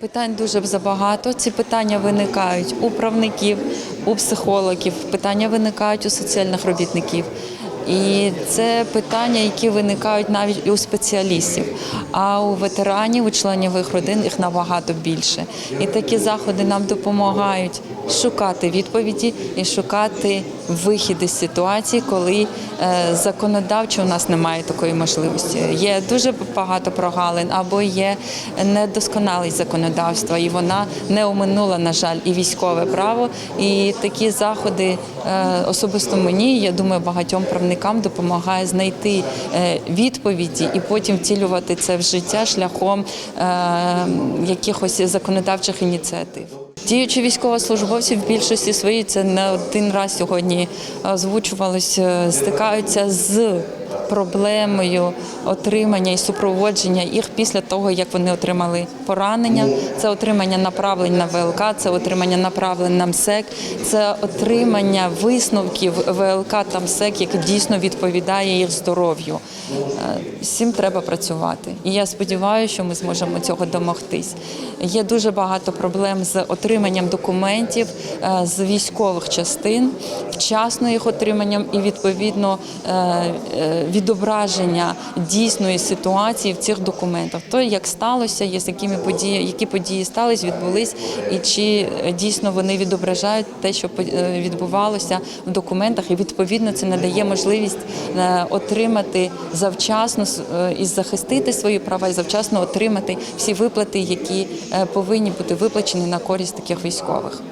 Питань дуже забагато. Ці питання виникають у правників, у психологів, питання виникають у соціальних робітників. І це питання, які виникають навіть і у спеціалістів. А у ветеранів, у членів їх родин їх набагато більше. І такі заходи нам допомагають шукати відповіді і шукати вихід із ситуації, коли е, законодавчо у нас немає такої можливості. Є дуже багато прогалин або є недосконалість законодавства, і вона не оминула, на жаль, і військове право. І такі заходи е, особисто мені, я думаю, багатьом правникам допомагає знайти е, відповіді і потім втілювати це в життя шляхом якихось законодавчих ініціатив. Діючі військовослужбовці в більшості своїй це не один раз сьогодні озвучувалось, е, стикаються з проблемою отримання і супроводження їх після того, як вони отримали поранення. Це отримання направлень на ВЛК, це отримання направлень на МСЕК, це отримання висновків ВЛК та МСЕК, яке дійсно відповідає їх здоров'ю. Е, цим треба працювати. І я сподіваюся, що ми зможемо цього домогтись. Є дуже багато проблем з отриманням документів е, з військових частин, вчасно їх отриманням і відповідно е, відображення дійсної ситуації в цих документах. То як сталося, є з якими події, які події стались, відбулись, і чи е, дійсно вони відображають те, що е, відбувалося в документах, і відповідно це надає можливість е, отримати завчасно і захистити свої права, і завчасно отримати всі виплати, які повинні бути виплачені на користь таких військових.